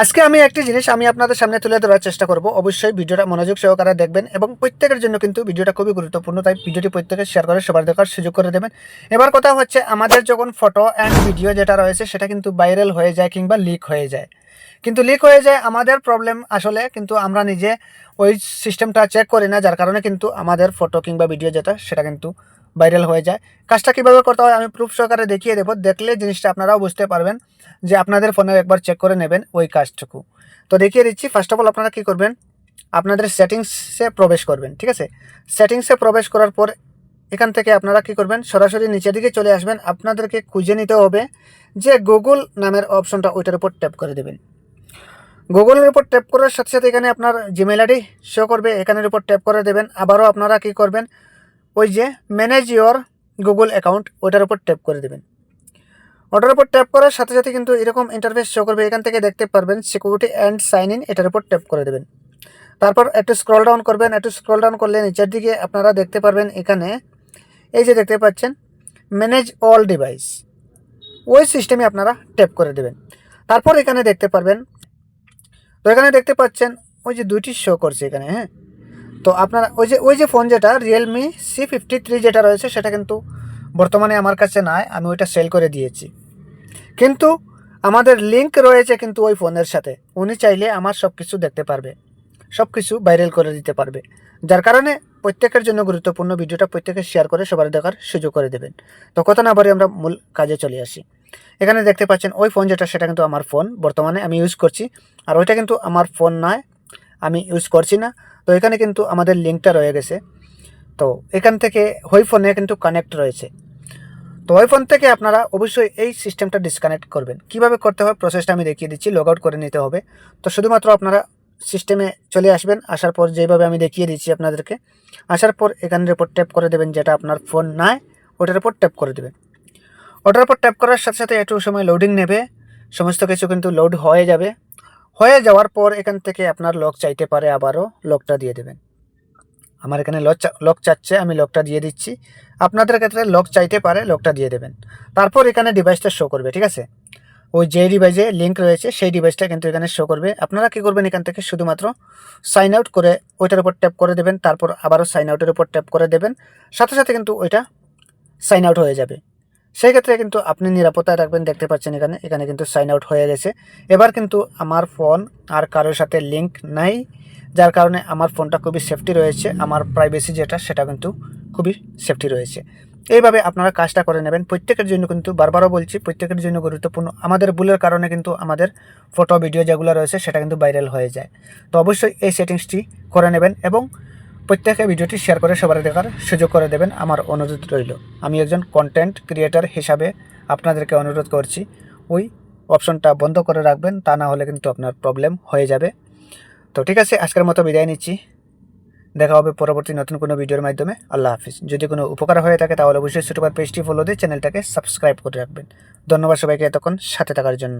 আজকে আমি একটি জিনিস আমি আপনাদের সামনে তুলে ধরার চেষ্টা করব। অবশ্যই ভিডিওটা মনোযোগ সহকারে দেখবেন এবং প্রত্যেকের জন্য কিন্তু ভিডিওটা খুবই গুরুত্বপূর্ণ, তাই ভিডিওটি প্রত্যেকে শেয়ার করে সবার দেখার সুযোগ করে দেবেন। এবার কথা হচ্ছে আমাদের যখন ফটো অ্যান্ড ভিডিও যেটা রয়েছে, সেটা কিন্তু ভাইরাল হয়ে যায় কিংবা লিক হয়ে যায়। কিন্তু লিক হয়ে যায় আমাদের প্রবলেম আসলে কিন্তু আমরা নিজে ওই সিস্টেমটা চেক করি না, যার কারণে কিন্তু আমাদের ফটো কিংবা ভিডিও যেটা, সেটা কিন্তু ভাইরাল হয়ে যায়। কাজটা কীভাবে করতে হয় আমি প্রুফ সহকারে দেখিয়ে দেবো। দেখলে জিনিসটা আপনারাও বুঝতে পারবেন যে আপনাদের ফোনে একবার চেক করে নেবেন ওই কাজটুকু। তো দেখিয়ে দিচ্ছি ফার্স্ট অফ অল আপনারা কী করবেন? আপনাদের সেটিংসে প্রবেশ করবেন, ঠিক আছে? সেটিংসে প্রবেশ করার পর এখান থেকে আপনারা কী করবেন? সরাসরি নিচের দিকে চলে আসবেন। আপনাদেরকে খুঁজে নিতে হবে যে গুগল নামের অপশনটা ওইটার উপর ট্যাপ করে দেবেন। গুগলের উপর ট্যাপ করার সাথে সাথে এখানে আপনার জিমেল আইডি শো করবে, এখানের উপর ট্যাপ করে দেবেন। আবারও আপনারা কী করবেন? ওই যে ম্যানেজ ইওর গুগল অ্যাকাউন্ট ওইটার উপর ট্যাপ করে দেবেন। ওটার উপর ট্যাপ করার সাথে সাথে কিন্তু এরকম ইন্টারফেস শো করবে, এখান থেকে দেখতে পারবেন সিকিউরিটি অ্যান্ড সাইন ইন এটার উপর ট্যাপ করে দেবেন। তারপর একটু স্ক্রল ডাউন করবেন, একটু স্ক্রল ডাউন করলে নিচের দিকে আপনারা দেখতে পারবেন এখানে, এই যে দেখতে পাচ্ছেন ম্যানেজ অল ডিভাইস ওই সিস্টেমে আপনারা ট্যাপ করে দেবেন। তারপর এখানে দেখতে পারবেন, তো এখানে দেখতে পাচ্ছেন, ওই যে দুইটি শো করছে এখানে হ্যাঁ। তো আপনারা ওই যে ওই যে ফোন যেটা রিয়েলমি সি ফিফটি থ্রি যেটা রয়েছে, সেটা কিন্তু বর্তমানে আমার কাছে নাই, আমি ওইটা সেল করে দিয়েছি। কিন্তু আমাদের লিংক রয়েছে কিন্তু ওই ফোনের সাথে। উনি চাইলে আমার সব কিছু দেখতে পারবে সব কিছু ভাইরাল করে দিতে পারবে। যার কারণে প্রত্যেকের জন্য গুরুত্বপূর্ণ ভিডিওটা প্রত্যেকে শেয়ার করে, সবার দেখার সুযোগ করে দেবেন। তো কথা না বারে আমরা মূল কাজে চলে আসি। এখানে দেখতে পাচ্ছেন, ওই ফোন যেটা, সেটা কিন্তু আমার ফোন বর্তমানে আমি ইউজ করছি। আর ওইটা কিন্তু আমার ফোন নয় আমি ইউজ করছি না। তো এখানে কিন্তু আমাদের লিঙ্কটা রয়ে গেছে। তো এখান থেকে ফোনে কিন্তু কানেক্ট রয়েছে। তো ফোন থেকে আপনারা অবশ্যই এই সিস্টেমটা ডিসকানেক্ট করবেন। কীভাবে করতে হয়? প্রসেসটা আমি দেখিয়ে দিচ্ছি লগ আউট করে নিতে হবে। তো শুধুমাত্র আপনারা সিস্টেমে চলে আসবেন, আসার পর যেভাবে আমি দেখিয়ে দিচ্ছি আপনাদেরকে, আসার পর এখানের উপর ট্যাপ করে দেবেন যেটা আপনার ফোন নাই, ওটার উপর ট্যাপ করে দেবেন। ওটার উপর ট্যাপ করার সাথে সাথে একটু সময় লোডিং নেবে। সমস্ত কিছু কিন্তু লোড হয়ে যাবে। হয়ে যাওয়ার পর এখান থেকে আপনার লক চাইতে পারে আবারও লকটা দিয়ে দেবেন। আমার এখানে লক লক চাচ্ছে, আমি লকটা দিয়ে দিচ্ছি। আপনাদের ক্ষেত্রে লক চাইতে পারে, লকটা দিয়ে দেবেন। তারপর এখানে ডিভাইসটা শো করবে, ঠিক আছে? ওই যে ডিভাইসে লিঙ্ক রয়েছে, সেই ডিভাইসটা কিন্তু এখানে শো করবে। আপনারা কী করবেন এখান থেকে? শুধুমাত্র সাইন আউট করে ওইটার উপর ট্যাপ করে দেবেন, তারপর আবারও সাইন আউটের উপর ট্যাপ করে দেবেন। সাথে সাথে কিন্তু ওইটা সাইন আউট হয়ে যাবে। সেই ক্ষেত্রে কিন্তু আপনি নিরাপত্তায় রাখবেন, দেখতে পাচ্ছেন এখানে এখানে কিন্তু সাইন আউট হয়ে গেছে। এবার কিন্তু আমার ফোন আর কারোর সাথে লিঙ্ক নাই, যার কারণে আমার ফোনটা খুবই সেফটি রয়েছে, আমার প্রাইভেসি যেটা, সেটা কিন্তু খুবই সেফটি রয়েছে। এইভাবে আপনারা কাজটা করে নেবেন। প্রত্যেকের জন্য কিন্তু বারবারও বলছি, প্রত্যেকের জন্য গুরুত্বপূর্ণ। আমাদের ভুলের কারণে কিন্তু আমাদের ফটো ভিডিও যেগুলো রয়েছে, সেটা কিন্তু ভাইরাল হয়ে যায়। তো অবশ্যই এই সেটিংসটি করে নেবেন এবং প্রত্যেকে ভিডিওটি শেয়ার করে সবার দেখার সুযোগ করে দেবেন। আমার অনুরোধ রইল। আমি একজন কন্টেন্ট ক্রিয়েটার হিসাবে আপনাদেরকে অনুরোধ করছি। ওই অপশনটা বন্ধ করে রাখবেন, তা না হলে কিন্তু আপনার প্রবলেম হয়ে যাবে। তো ঠিক আছে, আজকের মতো বিদায় নিচ্ছি। দেখা হবে পরবর্তী নতুন কোনো ভিডিওর মাধ্যমে। আল্লাহ হাফিজ। যদি কোনো উপকার হয়ে থাকে তাহলে অবশ্যই ছোটবার পেজটি ফলো দিয়ে চ্যানেলটাকে সাবস্ক্রাইব করে রাখবেন। ধন্যবাদ সবাইকে এতক্ষণ সাথে থাকার জন্য।